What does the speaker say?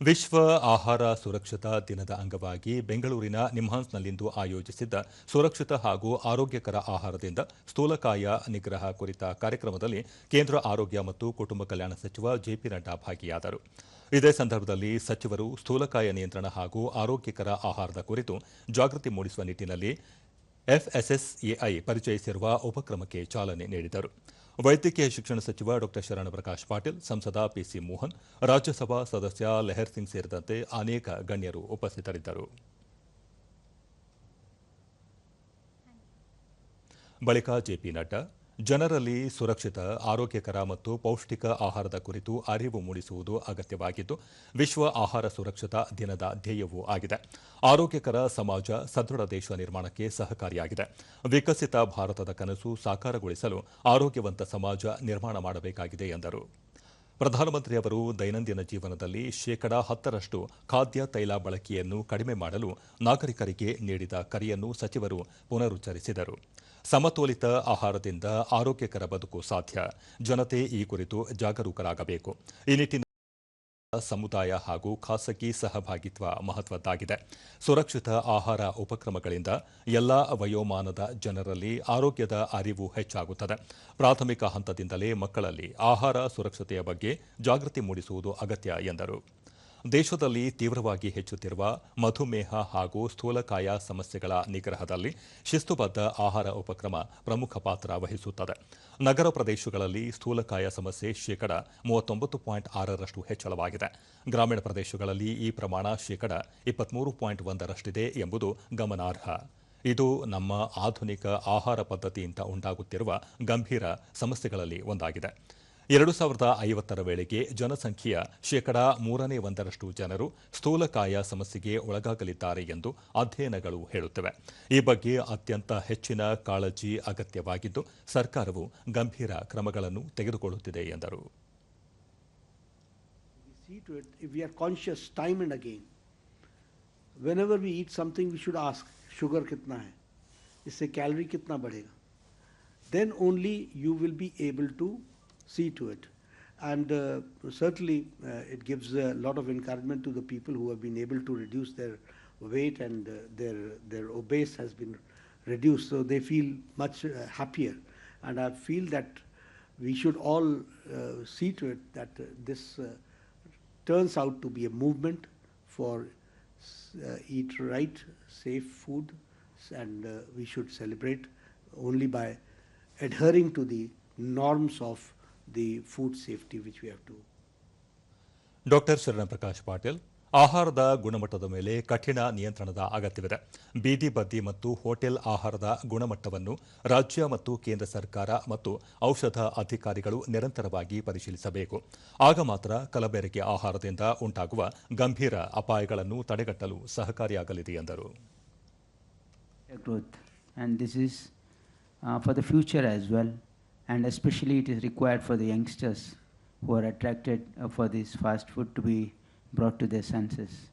ವಿಶ್ವ ಆಹಾರ ಸುರಕ್ಷತಾ ದಿನದ ಅಂಗವಾಗಿ ಬೆಂಗಳೂರಿನ ನಿಮ್ಹಾನ್ಸ್ನಲ್ಲಿಂದು ಆಯೋಜಿಸಿದ್ದ ಸುರಕ್ಷಿತ ಹಾಗೂ ಆರೋಗ್ಯಕರ ಆಹಾರದಿಂದ ಸ್ಥೂಲಕಾಯ ನಿಗ್ರಹ ಕುರಿತ ಕಾರ್ಯಕ್ರಮದಲ್ಲಿ ಕೇಂದ್ರ ಆರೋಗ್ಯ ಮತ್ತು ಕುಟುಂಬ ಕಲ್ಯಾಣ ಸಚಿವ ಜೆಪಿ ನಡ್ಡಾ ಭಾಗಿಯಾದರು. ಇದೇ ಸಂದರ್ಭದಲ್ಲಿ ಸಚಿವರು ಸ್ಥೂಲಕಾಯ ನಿಯಂತ್ರಣ ಹಾಗೂ ಆರೋಗ್ಯಕರ ಆಹಾರದ ಕುರಿತು ಜಾಗೃತಿ ಮೂಡಿಸುವ ನಿಟ್ಟಿನಲ್ಲಿ ಎಫ್ಎಸ್ಎಸ್ಎಐ ಪರಿಚಯಿಸಿರುವ ಉಪಕ್ರಮಕ್ಕೆ ಚಾಲನೆ ನೀಡಿದರು. ವೈದ್ಯಕೀಯ ಶಿಕ್ಷಣ ಸಚಿವ ಡಾ ಶರಣಪ್ರಕಾಶ್ ಪಾಟೀಲ್ ಸಂಸದ ಪಿಸಿ ಮೋಹನ್ ರಾಜ್ಯಸಭಾ ಸದಸ್ಯ ಲೆಹರ್ ಸಿಂಗ್ ಸೇರಿದಂತೆ ಅನೇಕ ಗಣ್ಯರು ಉಪಸ್ಥಿತರಿದ್ದರು ಬಳಿಕ ಜೆಪಿ ನಡ್ಡಾ ಜನರಲ್ಲಿ ಸುರಕ್ಷಿತ, ಆರೋಗ್ಯಕರ ಮತ್ತು ಪೌಷ್ಟಿಕ ಆಹಾರದ ಕುರಿತು ಅರಿವು ಮೂಡಿಸುವುದು ಅಗತ್ಯವಾಗಿದ್ದು, ವಿಶ್ವ ಆಹಾರ ಸುರಕ್ಷತಾ ದಿನದ ಧ್ಯೇಯವೂ ಆಗಿದೆ. ಆರೋಗ್ಯಕರ ಸಮಾಜ ಸದೃಢ ದೇಶ ನಿರ್ಮಾಣಕ್ಕೆ ಸಹಕಾರಿಯಾಗಿದೆ. ವಿಕಸಿತ ಭಾರತದ ಕನಸು ಸಾಕಾರಗೊಳಿಸಲು ಆರೋಗ್ಯವಂತ ಸಮಾಜ ನಿರ್ಮಾಣ ಮಾಡಬೇಕಾಗಿದೆ ಎಂದರು. ಪ್ರಧಾನಮಂತ್ರಿ ಅವರು ದೈನಂದಿನ ಜೀವನದಲ್ಲಿ ಶೇಕಡಾ ಹತ್ತರಷ್ಟು ಖಾದ್ಯ ತೈಲ ಬಳಕೆಯನ್ನು ಕಡಿಮೆ ಮಾಡಲು ನಾಗರಿಕರಿಗೆ ನೀಡಿದ ಕರೆಯನ್ನು ಸಚಿವರು ಪುನರುಚ್ಚರಿಸಿದರು. ಸಮತೋಲಿತ ಆಹಾರದಿಂದ ಆರೋಗ್ಯಕರ ಬದುಕು ಸಾಧ್ಯ. ಜನತೆ ಈ ಕುರಿತು ಜಾಗರೂಕರಾಗಬೇಕು. ಈ ನಿಟ್ಟಿನಲ್ಲಿ ಸಮುದಾಯ ಹಾಗೂ ಖಾಸಗಿ ಸಹಭಾಗಿತ್ವ ಮಹತ್ವದ್ದಾಗಿದೆ. ಸುರಕ್ಷಿತ ಆಹಾರ ಉಪಕ್ರಮಗಳಿಂದ ಎಲ್ಲಾ ವಯೋಮಾನದ ಜನರಲ್ಲಿ ಆರೋಗ್ಯದ ಅರಿವು ಹೆಚ್ಚಾಗುತ್ತದೆ. ಪ್ರಾಥಮಿಕ ಹಂತದಿಂದಲೇ ಮಕ್ಕಳಲ್ಲಿ ಆಹಾರ ಸುರಕ್ಷತೆಯ ಬಗ್ಗೆ ಜಾಗೃತಿ ಮೂಡಿಸುವುದು ಅಗತ್ಯ ಎಂದರು. ದೇಶದಲ್ಲಿ ತೀವ್ರವಾಗಿ ಹೆಚ್ಚುತ್ತಿರುವ ಮಧುಮೇಹ ಹಾಗೂ ಸ್ಥೂಲಕಾಯ ಸಮಸ್ಯೆಗಳ ನಿಗ್ರಹದಲ್ಲಿ ಶಿಸ್ತುಬದ್ಧ ಆಹಾರ ಉಪಕ್ರಮ ಪ್ರಮುಖ ಪಾತ್ರ ವಹಿಸುತ್ತದೆ. ನಗರ ಪ್ರದೇಶಗಳಲ್ಲಿ ಸ್ಥೂಲಕಾಯ ಸಮಸ್ಯೆ ಶೇಕಡ ಮೂವತ್ತೊಂಬತ್ತು ಪಾಯಿಂಟ್ ಆರರಷ್ಟು ಹೆಚ್ಚಳವಾಗಿದೆ. ಗ್ರಾಮೀಣ ಪ್ರದೇಶಗಳಲ್ಲಿ ಈ ಪ್ರಮಾಣ ಶೇಕಡ ಇಪ್ಪತ್ಮೂರು ಪಾಯಿಂಟ್ ಒಂದರಷ್ಟಿದೆ ಎಂಬುದು ಗಮನಾರ್ಹ. ಇದು ನಮ್ಮ ಆಧುನಿಕ ಆಹಾರ ಪದ್ಧತಿಯಿಂದ ಉಂಟಾಗುತ್ತಿರುವ ಗಂಭೀರ ಸಮಸ್ಯೆಗಳಲ್ಲಿ ಒಂದಾಗಿದೆ. ಎರಡು ಸಾವಿರದ ಐವತ್ತರ ವೇಳೆಗೆ ಜನಸಂಖ್ಯೆಯ ಶೇಕಡಾ ಮೂರನೇ ಒಂದರಷ್ಟು ಜನರು ಸ್ಥೂಲಕಾಯ ಸಮಸ್ಯೆಗೆ ಒಳಗಾಗಲಿದ್ದಾರೆ ಎಂದು ಅಧ್ಯಯನಗಳು ಹೇಳುತ್ತವೆ. ಈ ಬಗ್ಗೆ ಅತ್ಯಂತ ಹೆಚ್ಚಿನ ಕಾಳಜಿ ಅಗತ್ಯವಾಗಿದ್ದು ಸರ್ಕಾರವು ಗಂಭೀರ ಕ್ರಮಗಳನ್ನು ತೆಗೆದುಕೊಳ್ಳುತ್ತಿದೆ ಎಂದರು. Whenever we eat something, we should ask sugar kitna hai, isse calorie kitna badhega. Then only you will be able to see to it. And uh, certainly uh, it gives a lot of encouragement to the people who have been able to reduce their weight and uh, their their obese has been reduced. So they feel much uh, happier. And I feel that we should all see to it that this turns out to be a movement for uh, eat right, safe food, and uh, we should celebrate only by adhering to the norms of the food safety which we have to. Doctor Sharanprakash Patil ಆಹಾರದ ಗುಣಮಟ್ಟದ ಮೇಲೆ ಕಠಿಣ ನಿಯಂತ್ರಣದ ಅಗತ್ಯವಿದೆ. ಬೀದಿ ಬದಿ ಮತ್ತು hotel ಆಹಾರದ ಗುಣಮಟ್ಟವನ್ನು ರಾಜ್ಯ ಮತ್ತು ಕೇಂದ್ರ ಸರ್ಕಾರ ಮತ್ತು ಔಷಧ ಅಧಿಕಾರಿಗಳು ನಿರಂತರವಾಗಿ ಪರಿಶೀಲಿಸಬೇಕು. ಆಗ ಮಾತ್ರ ಕಲಬೆರಕೆ ಆಹಾರದಿಂದ ಉಂಟಾಗುವ ಗಂಭೀರ ಅಪಾಯಗಳನ್ನು ತಡೆಗಟ್ಟಲು ಸಹಕಾರಿಯಾಗಲಿದೆ ಎಂದರು. Growth and this is uh, for the future as well. And especially it is required for the youngsters who are attracted uh, for this fast food to be brought to their senses